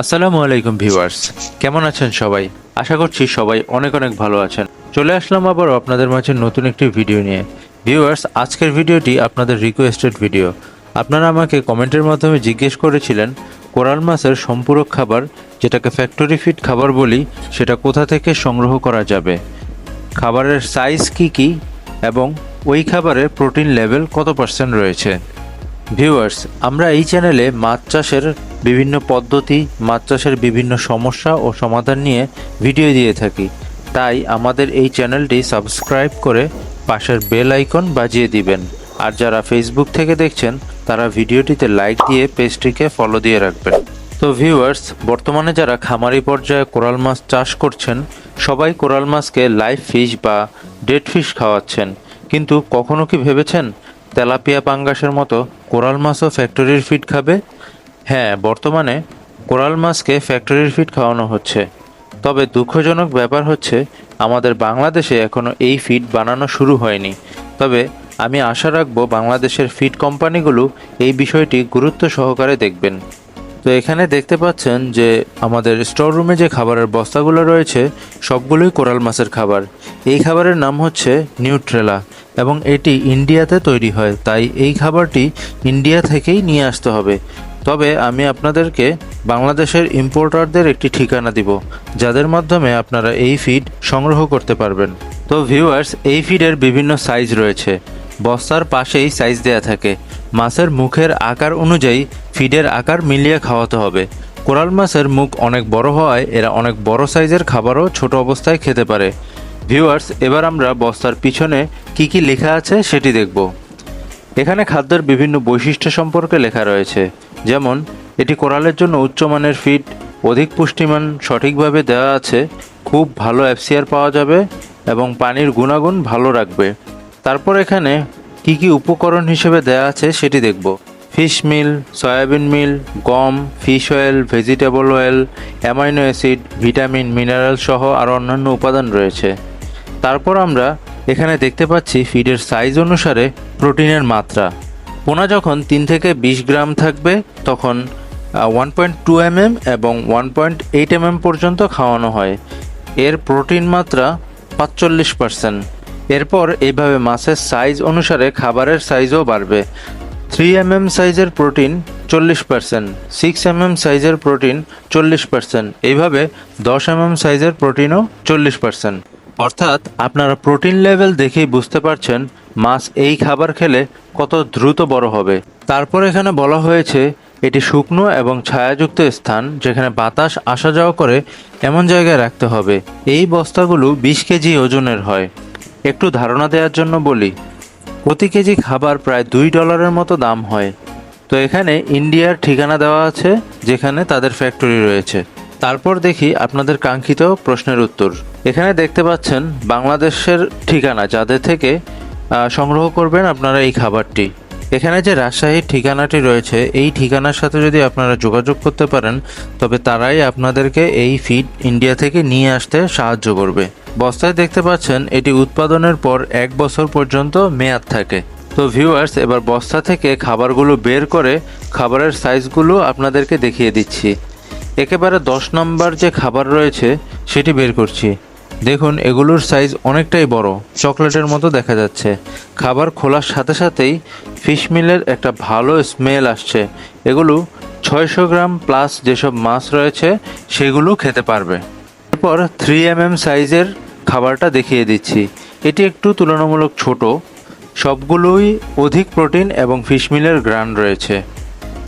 আসসালামু আলাইকুম ভিউয়ার্স। কেমন আছেন সবাই? আশা করছি সবাই অনেক অনেক ভালো আছেন। চলে আসলাম আবারও আপনাদের মাঝে নতুন একটি ভিডিও নিয়ে। ভিউয়ার্স, আজকের ভিডিওটি আপনাদের রিকোয়েস্টেড ভিডিও আপনারা আমাকে কমেন্টের মাধ্যমে জিজ্ঞেস করেছিলেন, কোরাল মাছের সম্পূরক খাবার, যেটাকে ফ্যাক্টরি ফিড খাবার বলি, সেটা কোথা থেকে সংগ্রহ করা যাবে? খাবারের সাইজ কি কি? এবং ওই খাবারের প্রোটিন লেভেল কত পার্সেন্ট রয়েছে? ভিউয়ার্স আমরা এই চ্যানেলে মাছ চাষের বিভিন্ন পদ্ধতি, মাছ চাষের বিভিন্ন সমস্যা ও সমাধান নিয়ে ভিডিও দিয়ে থাকি। তাই আমাদের এই চ্যানেলটি সাবস্ক্রাইব করে পাশের বেল আইকন বাজিয়ে দিবেন। আর যারা ফেসবুক থেকে দেখছেন, তারা ভিডিওটিতে লাইক দিয়ে পেজটিকে ফলো দিয়ে রাখবেন। তো ভিউয়ার্স বর্তমানে যারা খামারি পর্যায়ে কোরাল মাছ চাষ করছেন, সবাই কোরাল মাছকে লাইভ ফিশ বা ডেড ফিশ খাওয়াচ্ছেন। কিন্তু কখনো কি ভেবেছেন? তেলাপিয়া পাঙ্গাসের মতো কোরাল মাছও ফ্যাক্টরির ফিড খাবে? হ্যাঁ বর্তমানে কোরাল মাছকে ফ্যাক্টরির ফিড খাওয়ানো হচ্ছে। তবে দুঃখজনক ব্যাপার হচ্ছে, আমাদের বাংলাদেশে এখনও এই ফিড বানানো শুরু হয়নি। তবে আমি আশা রাখব বাংলাদেশের ফিড কোম্পানিগুলো এই বিষয়টি গুরুত্ব সহকারে দেখবেন। তো এখানে দেখতে পাচ্ছেন যে, আমাদের স্টোর রুমে যে খাবারের বস্তাগুলো রয়েছে, সবগুলোই কোরাল মাছের খাবার। এই খাবারের নাম হচ্ছে নিউট্রেলা। এবং এটি ইন্ডিয়াতে তৈরি হয়, তাই এই খাবারটি ইন্ডিয়া থেকেই নিয়ে আসতে হবে। তবে আমি আপনাদেরকে বাংলাদেশের ইম্পোর্টারদের একটি ঠিকানা দিব, যাদের মাধ্যমে আপনারা এই ফিড সংগ্রহ করতে পারবেন। তো ভিউয়ার্স এই ফিডের বিভিন্ন সাইজ রয়েছে। বস্তার পাশেই সাইজ দেয়া থাকে। মাছের মুখের আকার অনুযায়ী ফিডের আকার মিলিয়ে খাওয়াতে হবে। কোরাল মাছের মুখ অনেক বড় হওয়ায় এরা অনেক বড় সাইজের খাবারও ছোট অবস্থায় খেতে পারে। ভিউয়ার্স এবার আমরা বস্তার পিছনে কি কি লেখা আছে সেটি দেখব। এখানে খাদ্যের বিভিন্ন বৈশিষ্ট্য সম্পর্কে লেখা রয়েছে। যেমন, এটি কোরালের জন্য উচ্চমানের ফিড অধিক পুষ্টিমান, সঠিকভাবে দেওয়া আছে, খুব ভালো অ্যাপসিয়ার পাওয়া যাবে, এবং পানির গুণাগুণ ভালো রাখবে। তারপর এখানে কি কি উপকরণ হিসেবে দেওয়া আছে সেটি দেখব। ফিশ মিল সয়াবিন মিল গম fish oil vegetable oil amino acid vitamin mineral সহ আরও অন্যান্য উপাদান রয়েছে। তারপর আমরা এখানে দেখতে পাচ্ছি ফিডের সাইজ অনুসারে প্রোটিনের মাত্রা। পোনা যখন তিন থেকে বিশ গ্রাম থাকবে, তখন ওয়ান পয়েন্ট টু এমএম এবং ওয়ান পয়েন্ট এইট এমএম পর্যন্ত খাওয়ানো হয়। এর প্রোটিন মাত্রা পাঁচচল্লিশ পার্সেন্ট এরপর এইভাবে মাছের সাইজ অনুসারে খাবারের সাইজও বাড়বে। থ্রি এমএম সাইজের প্রোটিন চল্লিশ পার্সেন্ট সিক্স এমএম সাইজের প্রোটিন চল্লিশ পার্সেন্ট এইভাবে দশ এমএম সাইজের প্রোটিনও চল্লিশ পার্সেন্ট অর্থাৎ আপনারা প্রোটিন লেভেল দেখেই বুঝতে পারছেন মাছ এই খাবার খেলে কত দ্রুত বড় হবে। তারপর এখানে বলা হয়েছে, এটি শুকনো এবং ছায়াযুক্ত স্থান যেখানে বাতাস আসা যাওয়া করে এমন জায়গায় রাখতে হবে। এই বস্তাগুলো বিশ কেজি ওজনের হয়। একটু ধারণা দেওয়ার জন্য বলি, প্রতি কেজি খাবার প্রায় দুই ডলারের মতো দাম হয়। তো এখানে ইন্ডিয়ার ঠিকানা দেওয়া আছে, যেখানে তাদের ফ্যাক্টরি রয়েছে। তারপর দেখি আপনাদের কাঙ্ক্ষিত প্রশ্নের উত্তর। এখানে দেখতে পাচ্ছেন, বাংলাদেশের ঠিকানা যাদের থেকে সংগ্রহ করবেন আপনারা এই খাবারটি। এখানে যে রাজশাহীর ঠিকানাটি রয়েছে, এই ঠিকানার সাথে যদি আপনারা যোগাযোগ করতে পারেন, তবে তারাই আপনাদেরকে এই ফিড ইন্ডিয়া থেকে নিয়ে আসতে সাহায্য করবে। বস্তায় দেখতে পাচ্ছেন, এটি উৎপাদনের পর এক বছর পর্যন্ত মেয়াদ থাকে। তো ভিউয়ার্স, এবার বস্তা থেকে খাবারগুলো বের করে খাবারের সাইজগুলো আপনাদেরকে দেখিয়ে দিচ্ছি। একেবারে দশ নম্বর যে খাবার রয়েছে, সেটি বের করছি। দেখুন, এগুলোর সাইজ অনেকটাই বড়। চকলেটের মতো দেখা যাচ্ছে। খাবার খোলার সাথে সাথেই ফিশ মিলের একটা ভালো স্মেল আসছে। এগুলো ছয়শো গ্রাম প্লাস যেসব মাছ রয়েছে, সেগুলো খেতে পারবে। এরপর থ্রি এম এম সাইজের খাবারটা দেখিয়ে দিচ্ছি। এটি একটু তুলনামূলক ছোট। সবগুলোই অধিক প্রোটিন এবং ফিশ মিলের গ্রান রয়েছে।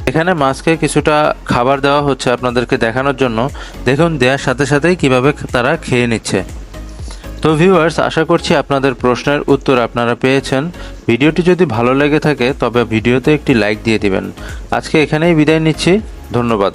এখানে মাছকে কিছুটা খাবার দেওয়া হচ্ছে আপনাদেরকে দেখানোর জন্য। দেখুন, দেওয়ার সাথে সাথেই কীভাবে তারা খেয়ে নিচ্ছে। তো ভিউয়ার্স আশা করছি আপনাদের প্রশ্নের উত্তর আপনারা পেয়েছেন। ভিডিওটি যদি ভালো লেগে থাকে, তবে ভিডিওতে একটি লাইক দিয়ে দিবেন। আজকে এখানেই বিদায় নিচ্ছি। ধন্যবাদ।